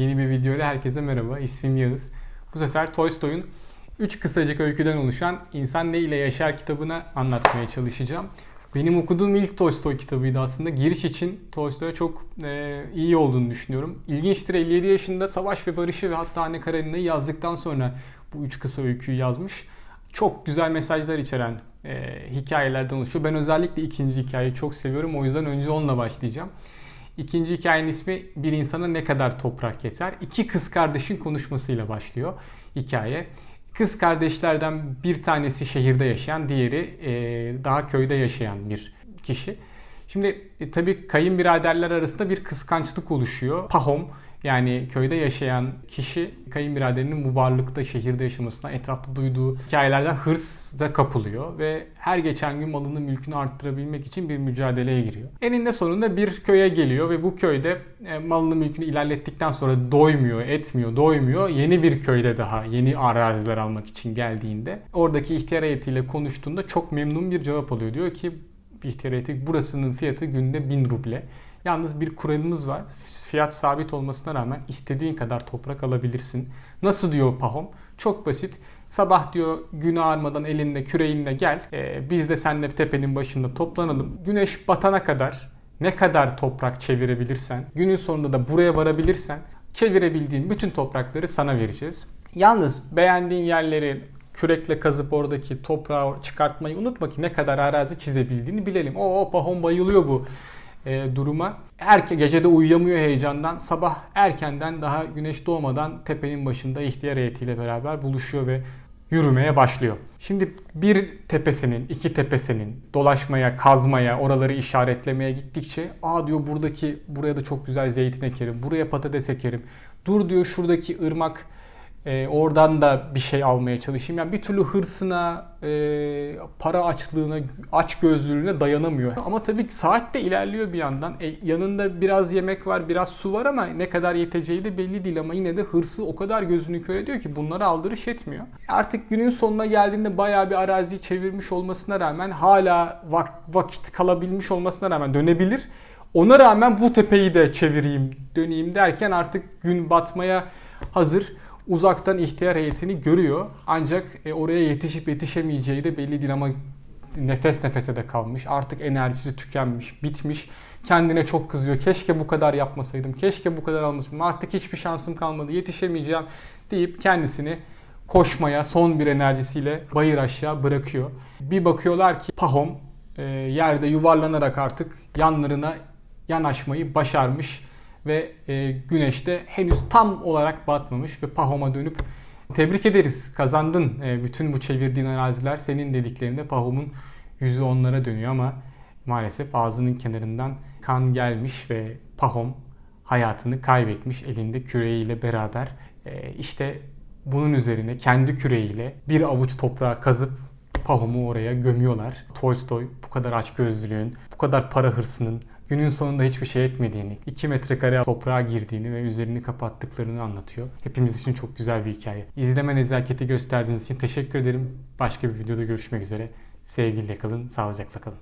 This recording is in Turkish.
Yeni bir videoyla herkese merhaba. İsmim Yağız. Bu sefer Tolstoy'un 3 kısacık öyküden oluşan İnsan Ne ile Yaşar kitabını anlatmaya çalışacağım. Benim okuduğum ilk Tolstoy kitabıydı aslında. Giriş için Tolstoy'a çok e, iyi olduğunu düşünüyorum. İlginçtir 57 yaşında Savaş ve Barış'ı ve hatta Anne Karenina'yı yazdıktan sonra bu üç kısa öyküyü yazmış. Çok güzel mesajlar içeren e, hikayelerden oluşuyor. Ben özellikle ikinci hikayeyi çok seviyorum. O yüzden önce onunla başlayacağım. İkinci hikayenin ismi Bir insana ne kadar toprak yeter? İki kız kardeşin konuşmasıyla başlıyor hikaye. Kız kardeşlerden bir tanesi şehirde yaşayan, diğeri e, daha köyde yaşayan bir kişi. Şimdi e, tabii kayınbiraderler arasında bir kıskançlık oluşuyor. Pahom yani köyde yaşayan kişi kayınbiraderinin bu varlıkta şehirde yaşamasına etrafta duyduğu hikayelerden hırs da kapılıyor ve her geçen gün malını mülkünü arttırabilmek için bir mücadeleye giriyor. Eninde sonunda bir köye geliyor ve bu köyde e, malını mülkünü ilerlettikten sonra doymuyor, etmiyor, doymuyor. Yeni bir köyde daha yeni araziler almak için geldiğinde oradaki ihtiyar heyetiyle konuştuğunda çok memnun bir cevap alıyor. Diyor ki ihtiyar heyeti burasının fiyatı günde 1000 ruble. Yalnız bir kuralımız var. Fiyat sabit olmasına rağmen istediğin kadar toprak alabilirsin. Nasıl diyor Pahom? Çok basit. Sabah diyor gün ağarmadan elinde küreğinle gel. Ee, biz de seninle tepenin başında toplanalım. Güneş batana kadar ne kadar toprak çevirebilirsen, günün sonunda da buraya varabilirsen çevirebildiğin bütün toprakları sana vereceğiz. Yalnız beğendiğin yerleri kürekle kazıp oradaki toprağı çıkartmayı unutma ki ne kadar arazi çizebildiğini bilelim. O Pahom bayılıyor bu e, duruma. Erke gecede uyuyamıyor heyecandan. Sabah erkenden daha güneş doğmadan tepenin başında ihtiyar heyetiyle beraber buluşuyor ve yürümeye başlıyor. Şimdi bir tepesenin, iki tepesenin dolaşmaya, kazmaya, oraları işaretlemeye gittikçe aa diyor buradaki buraya da çok güzel zeytin ekerim, buraya patates ekerim. Dur diyor şuradaki ırmak e, oradan da bir şey almaya çalışayım. Yani bir türlü hırsına, e, para açlığına, aç gözlülüğüne dayanamıyor. Ama tabii saat de ilerliyor bir yandan. E, yanında biraz yemek var, biraz su var ama ne kadar yeteceği de belli değil. Ama yine de hırsı o kadar gözünü kör ediyor ki bunlara aldırış etmiyor. Artık günün sonuna geldiğinde bayağı bir araziyi çevirmiş olmasına rağmen hala vak- vakit kalabilmiş olmasına rağmen dönebilir. Ona rağmen bu tepeyi de çevireyim, döneyim derken artık gün batmaya hazır uzaktan ihtiyar heyetini görüyor. Ancak e, oraya yetişip yetişemeyeceği de belli değil ama nefes nefese de kalmış. Artık enerjisi tükenmiş, bitmiş. Kendine çok kızıyor. Keşke bu kadar yapmasaydım. Keşke bu kadar almasaydım. Artık hiçbir şansım kalmadı. Yetişemeyeceğim deyip kendisini koşmaya son bir enerjisiyle bayır aşağı bırakıyor. Bir bakıyorlar ki Pahom e, yerde yuvarlanarak artık yanlarına yanaşmayı başarmış ve e, güneşte henüz tam olarak batmamış ve Pahom'a dönüp tebrik ederiz kazandın e, bütün bu çevirdiğin araziler senin dediklerinde Pahom'un yüzü onlara dönüyor ama maalesef ağzının kenarından kan gelmiş ve Pahom hayatını kaybetmiş elinde küreğiyle beraber e, işte bunun üzerine kendi küreğiyle bir avuç toprağı kazıp Pahom'u oraya gömüyorlar. Tolstoy bu kadar açgözlülüğün, bu kadar para hırsının günün sonunda hiçbir şey etmediğini, 2 metrekare toprağa girdiğini ve üzerini kapattıklarını anlatıyor. Hepimiz için çok güzel bir hikaye. İzleme nezaketi gösterdiğiniz için teşekkür ederim. Başka bir videoda görüşmek üzere. Sevgiyle kalın, sağlıcakla kalın.